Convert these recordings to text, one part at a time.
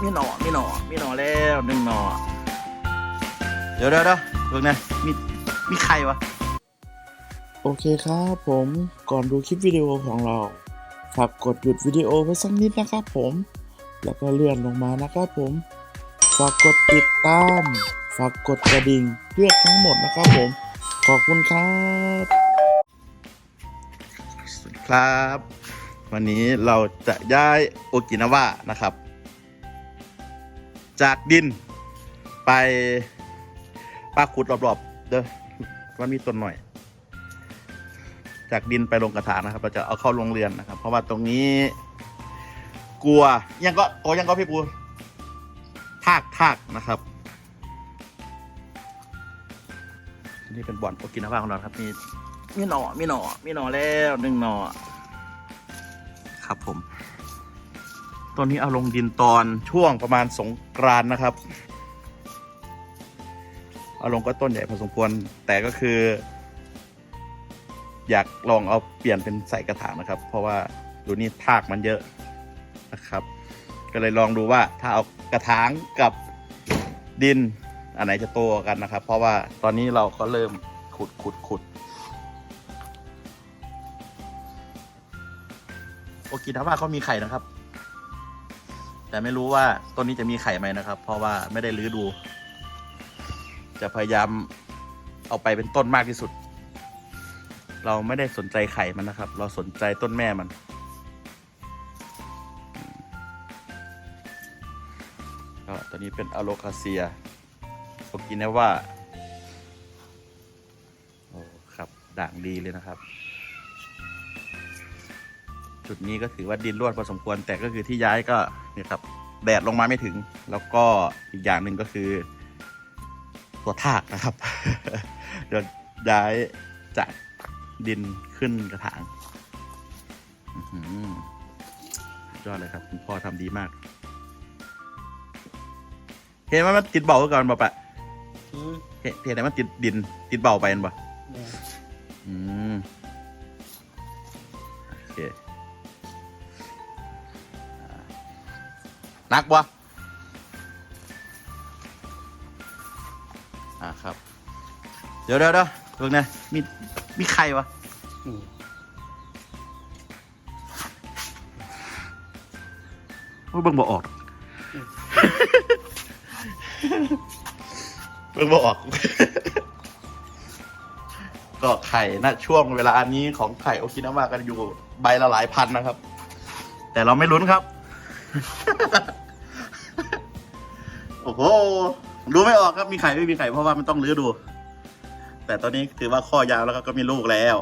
มีหน่อมีหน่อมีหน่อแล้วหนึ่งหน่อเดี๋ยวเดี๋ยวเดี๋ยวเบิ่งนะมีมีใครวะโอเคครับผมก่อนดูคลิปวิดีโอของเราฝากกดหยุดวิดีโอไว้สักนิดนะครับผม แล้วก็เลื่อนลงมานะครับผมฝากกดติดตามฝากกดกระดิ่งเพื่อทั้งหมดนะครับผม ขอบคุณครับสวัสดีครับ วันนี้เราจะย้ายโอกินาวะนะครับ จากดินไปปลาขุดรอบๆเด้อว่ามีต้นหน่อย จากดินไปลงกระถางนะครับ เราจะเอาเข้าโรงเรือนนะครับ เพราะว่าตรงนี้ กลัวยังก็โอ้ยังก็พี่ปูทากทากนะครับนี่เป็นบ่อนโอกินาวะของเราครับมีมีหน่อมีหน่อมีหน่อแล้วหนึ่งหน่อ ครับ ผมต้นนี้เอาลงดินตอนช่วงประมาณสงกรานนะครับ เอาลงก็ต้นใหญ่พอสมควร แต่ก็คือ อยากลองเอาเปลี่ยนเป็นใส่กระถางนะครับ เพราะว่าดูนี่ทากมันเยอะนะครับ ก็เลยลองดูว่าถ้าเอากระถางกับดินอันไหนจะโตกันนะครับ เพราะว่าตอนนี้เราก็เริ่มขุดขุดขุด โอกินาว่าเขามีไข่นะครับ แต่ไม่รู้ว่าต้นนี้จะมีไข่ไหมนะครับ เพราะว่าไม่ได้รื้อดู จะพยายามเอาไปเป็นต้นมากที่สุด เราไม่ได้สนใจไข่มันนะครับ เราสนใจต้นแม่มัน ก็ตัวนี้เป็นอะโลคาเซียโอกินาว่าโอ้ครับด่างดีเลยนะครับ จุดนี้ก็ถือว่าดินร่วนพอสมควร แต่ก็คือที่ย้ายก็เนี่ยครับแดดลงมาไม่ถึง แล้วก็อีกอย่างหนึ่งก็คือ ตัวทากนะครับเดี๋ยวย้ายจากดินขึ้นกระถางอื้อหือยอดเลยครับคุณพ่อทำดีมาก เห็นว่ามันติดเบาไว้ก่อนป่ะปะอืมเห็นเห็นไหมมันติดดิน ติดเบาไปนั่นป่ะเนี่ยอืมโอเค นักบ่อ่าครับ เดี๋ยวเดี๋ยวเดี๋ยวเพิ่งนะมีมีใครวะอืมโอ้เบิ่งบ่ออกเบิ่งบ่ออก ก็ไข่ณช่วงเวลานี้ของไข่โอกินาวากันอยู่ใบละหลายพันนะครับ แต่เราไม่ลุ้นครับ โอ้โห ดูไม่ออกครับมีไข่ไม่มีไข่เพราะว่ามันต้องรื้อดู แต่ตอนนี้ถือว่าข้อยาวแล้วก็ก็มีลูกแล้ว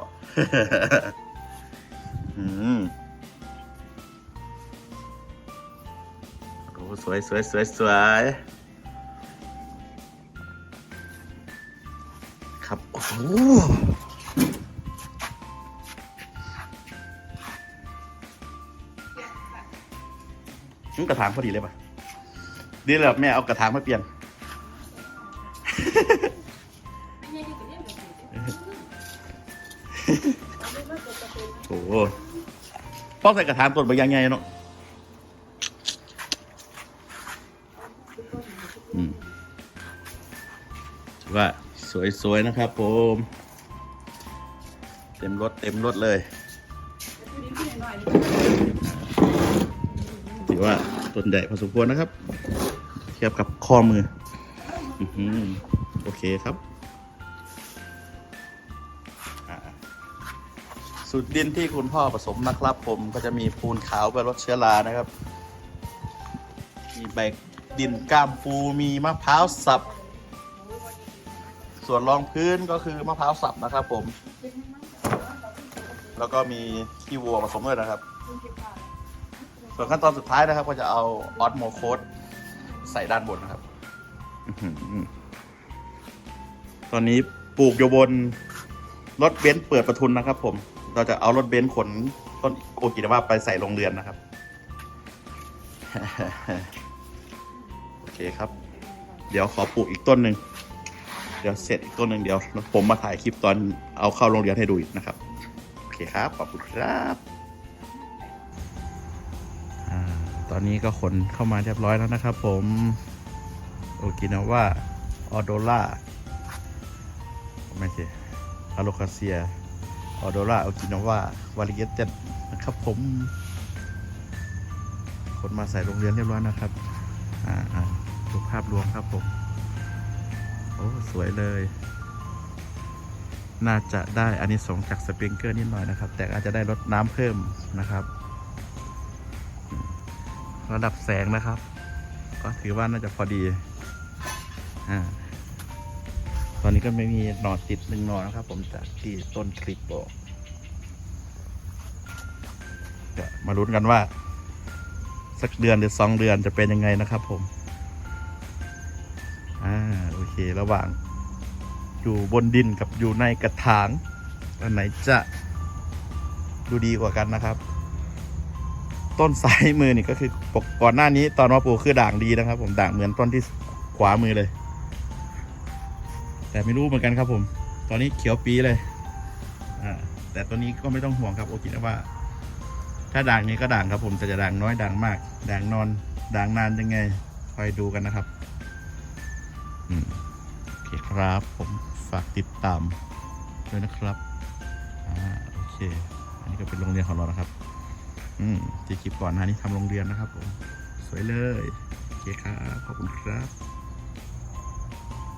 อืมโอ้สวยสวยสวยสวยครับ โอ้ กระถางพอดีเลยป่ะดีเลยแม่เอากระถางมาเปลี่ยน โอ้โหพ่อใส่กระถางต้นใบยางไงเนาะอืมถือว่าสวย ๆ นะครับผม เต็มรถเต็มรถเลยถือว่า ต้นใหญ่พอสมควรนะครับ เทียบกับข้อมืออโอเคครับสูตรดินที่คุณพ่อผสมนะครับ ผมก็จะมีปูนขาวเพื่อลดเชื้อรานะครับ มีใบดินก้ามปูมีมะพร้าวสับ ส่วนรองพื้นก็คือมะพร้าวสับนะครับ ผม แล้วก็มีขี้วัวผสมด้วยนะครับ ส่วนขั้นตอนสุดท้ายนะครับ ก็จะเอาออสโมโคดใส่ด้านบนนะครับ ตอนนี้ปลูกอยู่บนรถเบนซ์เปิดประทุนนะครับ ผม เราจะเอารถเบนซ์ขนต้นโอกินาวาไปใส่โรงเรือนนะครับ โอเคครับ เดี๋ยวขอปลูกอีกต้นหนึ่ง เดี๋ยวเสร็จอีกต้นหนึ่งเดี๋ยว ผมมาถ่ายคลิปตอนเอาเข้าโรงเรียนให้ดูอีกนะครับ โอเคครับ ขอบคุณครับ ตอนนี้ก็ขนเข้ามาเรียบร้อยแล้วนะครับผมโอกินาว่าออโดล่าไม่ใช่อาโลคาเซียออโดล่าโอกินาวาวาริเกตเต็ดนะครับผมคนมาใส่โรงเรียนเรียบร้อยนะครับ อ่าดูภาพรวมครับผม โอ้ สวยเลย น่าจะได้อันนี้สงจากสปริงเกอร์นิดหน่อยนะครับ แต่อาจจะได้ลดน้ำเพิ่มนะครับ ระดับแสงนะครับ ก็ถือว่าน่าจะพอดีอ่าตอนนี้ก็ไม่มีหนอดติดหนึ่งหนอนะครับ ผมจากที่ต้นคลิปบอกก็มาลุ้นกันว่า สักเดือนหรือสองเดือนจะเป็นยังไงนะครับ ผม อ่าโอเคระหว่าง อยู่บนดินกับอยู่ในกระถางอันไหนจะดูดีกว่ากันนะครับ ต้นซ้ายมือนี่ก็คือปกก่อนหน้านี้ตอนมาปลูกคือด่างดีนะครับ ผมด่างเหมือนต้นที่ขวามือเลย แต่ไม่รู้เหมือนกันครับผม ตอนนี้เขียวปีเลยอ่าแต่ตัวนี้ก็ไม่ต้องห่วงครับโอกินะว่า ถ้าด่างนี้ก็ด่างครับผมแต่จะด่างน้อยด่างมากด่างนอนด่างนานยังไงคอยดูกันนะครับอืมโอเคครับผมฝากติดตามด้วยนะครับอ่าโอเค อันนี้ก็เป็นโรงเรียนของเรานะครับ อืมที่คลิปก่อนหน้านี้ทำโรงเรียนนะครับผม สวยเลย โอเคครับ ขอบคุณครับ